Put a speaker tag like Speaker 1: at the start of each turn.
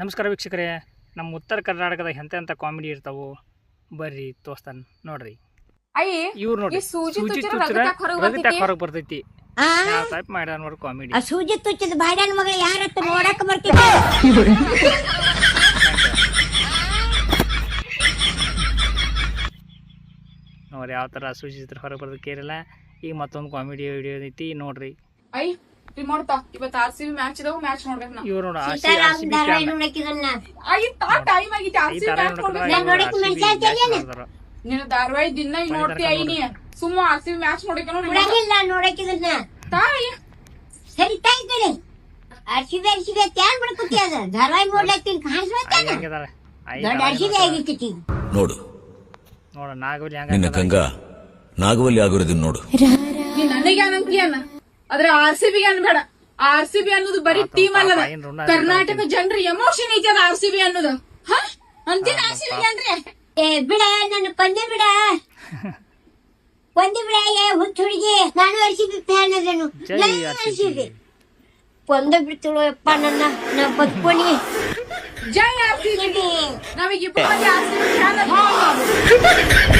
Speaker 1: ನಮಸ್ಕಾರ ವೀಕ್ಷಕರೇ. ನಮ್ಮ ಉತ್ತರ ಕರ್ನಾಟಕದ ಎಂತ ಎಂತ ಕಾಮಿಡಿ ಇರ್ತಾವು ಬರ್ರಿ ತೋರ್ಸ್ತಾನ ನೋಡ್ರಿ.
Speaker 2: ಅಯ್ಯ
Speaker 1: ಇವ್ರು ನೋಡ್ರಿ.
Speaker 2: ಈ ಸೂಜಿ ಹೊರಗ್ ಬರ್ತೈತಿ.
Speaker 1: ಟೈಪ್ ಮಾಡ್ಯಾರ ನೋಡ್ರಿ ಕಾಮಿಡಿ.
Speaker 3: ಆ ಸೂಜಿ ತುಚ್ಚದ ಬಾಡ್ಯಾನ ಮಗಳ ಯಾರತ್ತ ನೋಡಕ್ ಬರ್ತಿದ್ದೆ?
Speaker 1: ನೋಡ್ರಿ ಯಾವ ಥರ ಸೂಜಿ ಚಿತ್ರ ಹೊರಗೆ ಬರ್ತೈತಿ ಕೇರಳ ಈಗ ಮತ್ತೊಂದು ಕಾಮಿಡಿ ವಿಡಿಯೋ ಐತಿ ನೋಡ್ರಿ.
Speaker 2: ಅಯ್ಯ ರಿಮೋಟ್ ತಾ. ಇವತ್ ಆರ್ ಸಿ ಬಿ ಮ್ಯಾಚ್ ಇದಾವ ಮ್ಯಾಚ್ ನೋಡ್ಬೇಕು ನಾ
Speaker 1: ಇವ್ರು ನೋಡ ಆರ್ ಸಿ
Speaker 3: ಸೀತಾರಾಮ್
Speaker 1: ಬಿ
Speaker 3: ಧಾರಾವಾಹಿ
Speaker 2: ತಾ ಟೈಮ್ ಆಗಿತ್ತು ಆರ್
Speaker 1: ಈ
Speaker 2: ಸಿ ಬಿ
Speaker 1: ತರ
Speaker 2: ಮ್ಯಾಚ್ ನೋಡ್ಬೇಕು
Speaker 3: ನಾನ್
Speaker 2: ಧಾರಾವಾಹಿ ದಿನ ಈಗ ನೋಡ್ತೀಯ ಐನಿ ಸುಮ್ಮ ಆರ್ ಸಿ ಬಿ ಮ್ಯಾಚ್ ನೋಡಕ್ಕೆ ನೋಡಿ
Speaker 3: ನೋಡಂಗಿಲ್ಲ ನೋಡಕ್ಕಿದನ್ನ
Speaker 2: ತಾ ಅಯ್ಯ
Speaker 3: ಸರಿ ತಾಯಿ ಕಡೆ ತ್ಯಾನ್ ಅದ ಧಾರಾವಾಹಿ
Speaker 4: ನೋಡು.
Speaker 1: ನೋಡ ನಾಗವಲ್ಲಿ
Speaker 4: ನಿನ್ನ
Speaker 1: ಹಂಗ
Speaker 4: ಗಂಗಾ ನಾಗವಲ್ಲಿ ಆಗಿರೋದನ್ನ ನೋಡು.
Speaker 2: ನನಗೆ ಅನಂತೀಯನ್ನ ಆದ್ರೆ ಆರ್ ಸಿ ಬಿ ಅನ್ಬೇಡ ಆರ್ ಸಿ ಬಿ ಅನ್ನೋದು ಬರೀ ಟೀಮ್ ಅಲ್ಲದ ಕರ್ನಾಟಕ ಜನರ ಎಮೋಷನ್ ಐತಿ ಅದ ಆರ್ ಸಿ ಬಿ ಅನ್ನೋದು ಹಾ ಅಂತೀನಿ ಆರ್ ಸಿ ಬಿ ಅಂದ್ರೆ
Speaker 3: ಏ ಬಿಡ ನನ್ನ ಪಂದ್ಯ ಬಿಡ ಪಂದ್ಯ ಬಿಡ ಏ ಹುಚ್ಚ ಹುಡುಗಿ ನಾನು ಅರ್ಸಿಬಿ ಫ್ಯಾನ್ ಅದನು
Speaker 1: ಜೈ
Speaker 3: ನಾನು
Speaker 1: ಪಂದ್ಯ
Speaker 3: ಅರ್ಸಿಬಿ ಕೊಂದ ಬಿಡ್ತಿಳು ನನ್ನ ನಾ ಬದ್ಕೊನಿ
Speaker 2: ಜೈ ಆರ್ ಸಿ ಬಿ ನಮಗೆ ಇಬ್ಬರು ಆರ್ ಸಿ ಬಿ ಫ್ಯಾನ್